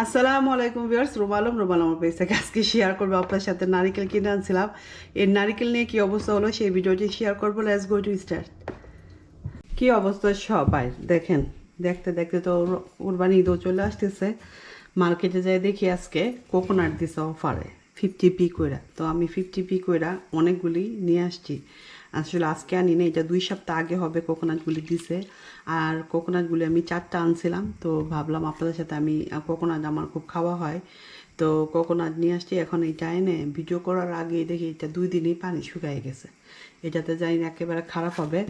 আসসালামু আলাইকুম viewers, রুমালম রুমালম page থেকে আজকে শেয়ার করব আপনার সাথে নারিকেল কিনে আনছিলাম। এই নারিকেল নিয়ে কি অবস্থা হলো সেই ভিডিওটি শেয়ার করব। লেটস গো টু স্টার্ট কি অবস্থা সবাই? দেখেন, দেখতে দেখতে তো উরবানি ঈদও চলে আসতেছে। মার্কেটে যাই দেখি আজকে কোকোনাট দিছে অফারে ফিফটি পি কইরা। তো আমি ফিফটি পি কইরা অনেকগুলি নিয়ে আসছি। আসলে আজকে আনি না এটা দুই সপ্তাহ আগে হবে কোকোনাটগুলি দিছে। আর কোকোনাটগুলি আমি চারটা আনছিলাম, তো ভাবলাম আপনাদের সাথে আমি কোকোনাট আমার খুব খাওয়া হয়। তো কোকোনাট নিয়ে আসছি, এখন এটা এনে ভিডিও করার আগে দেখি এটা দুই দিনই পানি শুকাই গেছে। এটাতে জানি না একেবারে খারাপ হবে।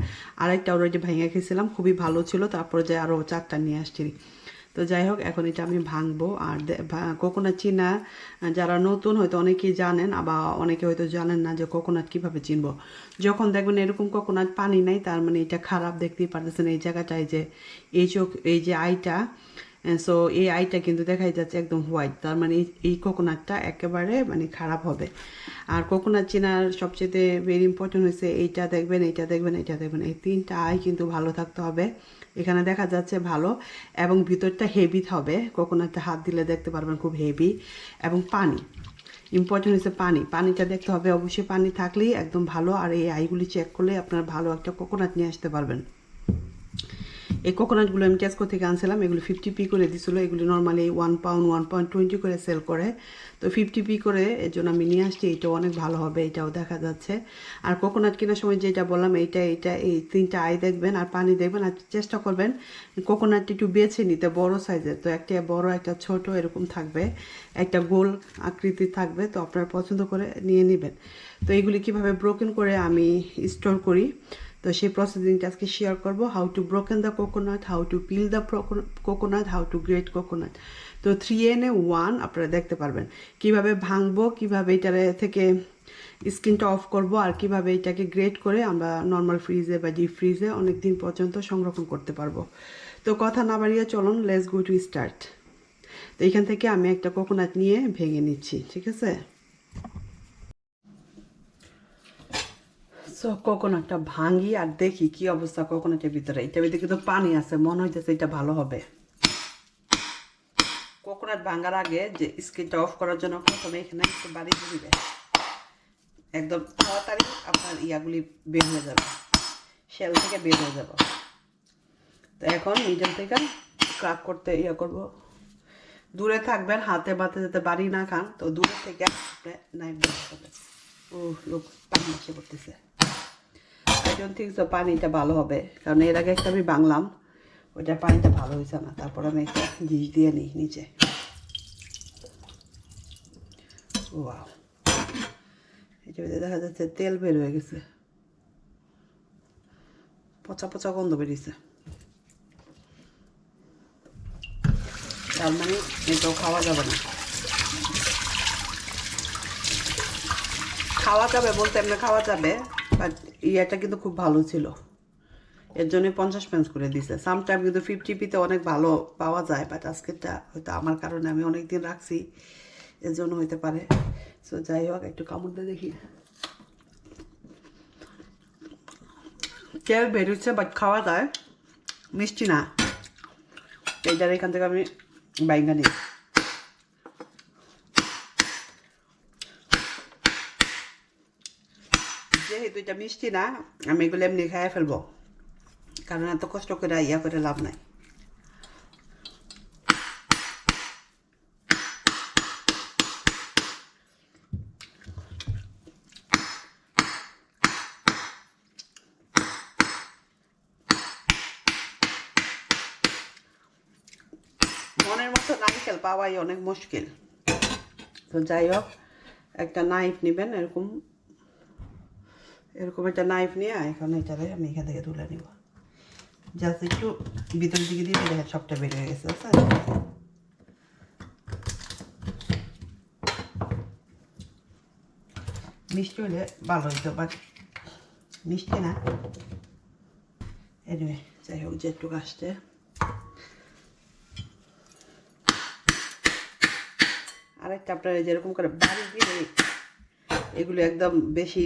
আরেকটা অলরেডি ভেঙে খেয়েছিলাম, খুবই ভালো ছিল, তারপরে যে আরও চারটা নিয়ে আসছি। তো যাই হোক, এখন এটা আমি ভাঙবো। আর কোকোনাট চিনা, যারা নতুন হয়তো অনেকেই জানেন, আবার অনেকে হয়তো জানেন না যে কোকোনাট কীভাবে চিনবো। যখন দেখবেন এরকম কোকোনাট পানি নাই, তার মানে এটা খারাপ, দেখতেই পারতেছেন এই জায়গাটায় যে এই চোখ, এই যে আইটা সো এই আইটা কিন্তু দেখাই যাচ্ছে একদম হোয়াইট তার মানে এই- এই কোকোনাটটা একেবারে মানে খারাপ হবে। আর কোকোনাট চেনার সবচেয়ে ভেরি ইম্পর্টেন্ট হয়েছে এইটা দেখবেন এইটা দেখবেন এইটা দেখবেন, এই তিনটা আই কিন্তু ভালো থাকতে হবে। এখানে দেখা যাচ্ছে ভালো এবং ভিতরটা হেভি হবে। কোকোনাটটা হাত দিলে দেখতে পারবেন খুব হেভি এবং পানি। ইম্পর্টেন্ট হচ্ছে পানি। পানিটা দেখতে হবে। অবশ্যই পানি থাকলেই একদম ভালো। আর এই আইগুলি চেক করলে আপনার ভালো একটা কোকোনাট নিয়ে আসতে পারবেন। এই কোকোনাটগুলো আমি টেস্কো থেকে আনছিলাম, এগুলো ফিফটি পি করে দিছিল, এগুলো normally one pound one point twenty করে সেল করে। তো ফিফটি পি করে এর জন্য আমি নিয়ে আসছি এটাও অনেক ভালো হবে, এটাও দেখা যাচ্ছে। আর কোকোনাট কেনার সময় যেটা বললাম, এইটা এইটা, এই তিনটা আই দেখবেন আর পানি দেখবেন আর চেষ্টা করবেন কোকোনাটটি একটু বেছে নিতে, বড় সাইজের তো একটা বড়, একটা ছোট এরকম থাকবে, একটা গোল আকৃতি থাকবে, তো আপনার পছন্দ করে নিয়ে নেবেন। তো এইগুলি কীভাবে ব্রোকেন করে আমি স্টোর করি তো সেই প্রসেসিংটা আজকে শেয়ার করব। How to broken the coconut how to peel the coconut how to grate coconut তো থ্রি এন ওয়ান আপনারা দেখতে পারবেন। কীভাবে ভাঙবো, কীভাবে এটার থেকে স্কিনটা অফ করব আর কীভাবে এটাকে গ্রেট করে আমরা নর্মাল ফ্রিজে বা ডিপ ফ্রিজে অনেক দিন পর্যন্ত সংরক্ষণ করতে পারব। তো কথা না বাড়িয়ে চলুন লেটস গো টু স্টার্ট তো এখান থেকে আমি একটা কোকোনাট নিয়ে ভেঙে নিচ্ছি, ঠিক আছে? সো কোকোনাটটা ভাঙি আর দেখি কি অবস্থা কোকোনাটের ভিতরে। এটার ভিতরে কিন্তু পানি আছে, মনে হইতেছে এটা ভালো হবে। কোকোনাট ভাঙার আগে যে স্কিনটা অফ করার জন্য প্রথমে এখানে একটু বাড়ি দিবে। একদম তাড়াতাড়ি আপনার ইয়াগুলি বের হয়ে যাবে। শেল থেকে বের হয়ে যাবে। তো এখন মিডল থেকে ক্রাক করতে ইয়ে করব। দূরে থাকবেন, হাতে বাতে যাতে বাড়ি না খান, তো দূরে থেকে নাইফ দিতে হবে। ও লোক পানি এসে করতেছে ডোন্ট থিঙ্ক সো পানিটা ভালো হবে। কারণ এর আগে একটা আমি বাংলাম, ওইটা পানিটা ভালো হয়েছে না। তারপর আমি একটা জিনিস দিয়ে নিই নিচে। দেখা যাচ্ছে তেল বের হয়ে গেছে। পচা পচা গন্ধ বেরিয়েছে। তার মানে এটাও খাওয়া যাবে না। খাওয়া যাবে বলতে এমনি খাওয়া যাবে বাট ইয়েটা কিন্তু খুব ভালো ছিল। এর জন্য পঞ্চাশ পেন্স করে দিছে। সামটাইম কিন্তু ফিফটি পিতে অনেক ভালো পাওয়া যায় বাট আজকেরটা হয়তো আমার কারণে আমি অনেক দিন রাখছি, এর জন্য হইতে পারে। সো যাই হোক, একটু কামড় দিয়ে দেখি। তেল বেরোচ্ছে বাট খাওয়া যায়। মিষ্টি না। এইটার এখান থেকে আমি বাইঙ্গা নিই। যেহেতু এটা মিষ্টি না, আমি এগুলো এমনি খাইয়ে ফেলব। কারণ এত কষ্ট করে ইয়া করে লাভ নাই। মনের মতো নারকেল পাওয়াই অনেক মুশকিল। তো যাই হোক একটা নাইফ নেবেন, এরকম এরকম একটা নাইফ নিয়ে এখন এটারে আমি এখান থেকে তুলে নিব। জাস্ট একটু ভিতরের দিকে দিয়ে দেখেন সবটা বের হয়ে গেছে, বুঝছেন? মিষ্টি হলে ভালো হইতো বাট মিষ্টি না। এনিওয়ে যাই হোক, যেটুকু আসছে। আরেকটা আপনার যেরকম করে বাড়ি দিয়ে এগুলো একদম বেশি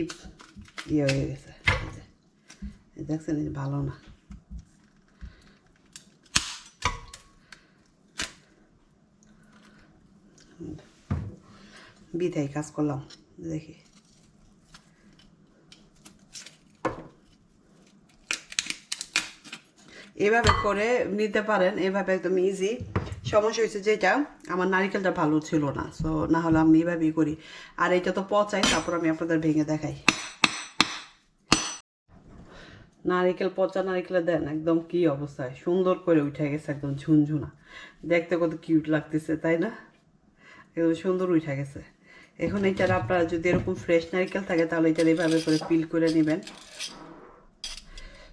ইয়ে হয়ে গেছে দেখছেন ভালো না বিধাই কাজ করলাম দেখি এভাবে করে নিতে পারেন এভাবে একদম ইজি সমস্যা হয়েছে যেটা আমার নারিকেলটা ভালো ছিল না সো না হলে আমি এভাবেই করি আর এটা তো পচাই তারপর আমি আপনাদের ভেঙে দেখাই নারিকেল পচা নারিকেলে দেন, একদম কি অবস্থায়? সুন্দর করে উঠে গেছে, একদম ঝুনঝুনা। দেখতে কত কিউট লাগতেছে, তাই না? একদম সুন্দর উঠে গেছে। এখন এইটার আপনারা যদি এরকম ফ্রেশ নারিকেল থাকে, তাহলে এটার এইভাবে করে পিল করে নেবেন।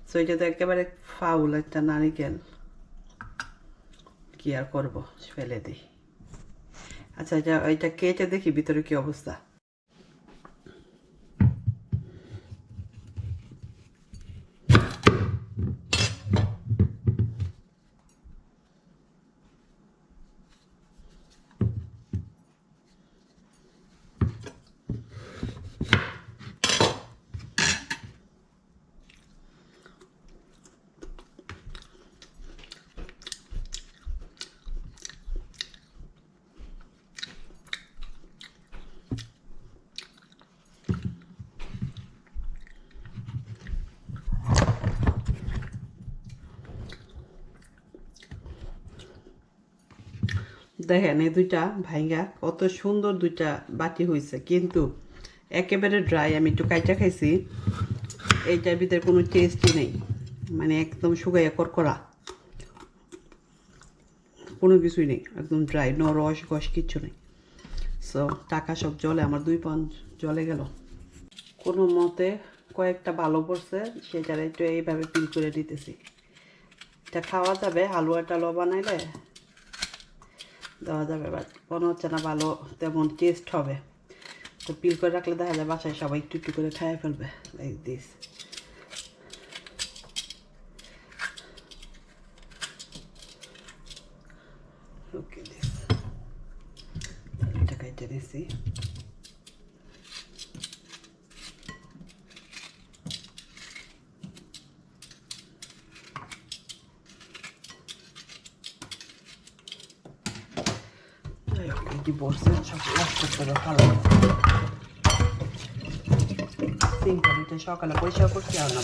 সো এটা তো একেবারে ফাউল একটা নারিকেল। কি আর করব? ফেলে দিই। আচ্ছা এটা এটা কেটে দেখি ভিতরে কি অবস্থা। দেখেন, এই দুইটা ভাইঙ্গা, কত সুন্দর দুইটা বাটি হয়েছে কিন্তু একেবারে ড্রাই আমি একটু কাইটা খাইছি, এইটার ভিতরে কোনো টেস্টই নেই। মানে একদম শুকাইয়া করকরা কোনো কিছুই নেই, একদম ড্রাই ন রস গস কিচ্ছু নেই। সো টাকা সব জলে, আমার দুই পান জলে গেল। কোনো মতে কয়েকটা ভালো পড়ছে, সেটার একটু এইভাবে পিল করে দিতেছি। এটা খাওয়া যাবে হালুয়া টালুয়া বানাইলে দেওয়া যাবে বা মনে হচ্ছে না ভালো, তেমন টেস্ট হবে। তো পিল করে রাখলে দেখা যায় বাসায় সবাই একটু একটু করে খাইয়ে ফেলবে লাইক দিস ওকে দিস এটা খাইতে দিছি। বসছে সব নষ্ট করে ভালো সিঙ্কারিটা সকালে পরিষ্কার করছি আর না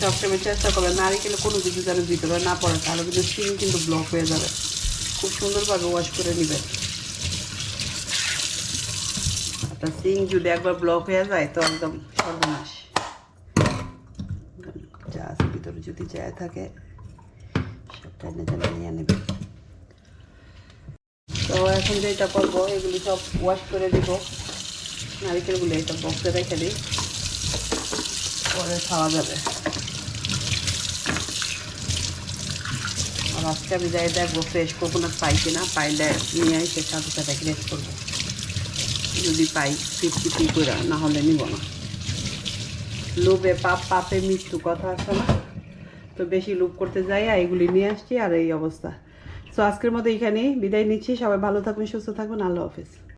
সবসময় চেষ্টা করবে নারিকেলে কোনো কিছু যেন ভিতরে না পড়ে তাহলে কিন্তু সিং কিন্তু ব্লক হয়ে যাবে খুব সুন্দরভাবে ওয়াশ করে নেবেন আপনার সিং যদি একবার ব্লক হয়ে যায় তো একদম সর্বনাশ যা ভিতরে যদি যায় থাকে সব টেনে টেনে নিয়ে নেবে তো এখন যেটা করব, এগুলি সব ওয়াশ করে দিব। নারিকেলগুলো এটা বক্সে রেখে দিই। পরে খাওয়া যাবে। আর আজকে আমি যাই দেখব ফ্রেশ কোকোনাট পাই কিনা, পাইলে নিয়ে এসে সাথে সাথে গ্রেট করব। যদি পাই ফিফটি ফি করে না হলে নিব না। লোভে পাপ পাপে মৃত্যু কথা আছে না? তো বেশি লুপ করতে যাই এগুলি নিয়ে আসছি আর এই অবস্থা। সো আজকের মতো এখানেই বিদায় নিচ্ছি। সবাই ভালো থাকুন সুস্থ থাকবেন। আল্লাহ হাফিজ।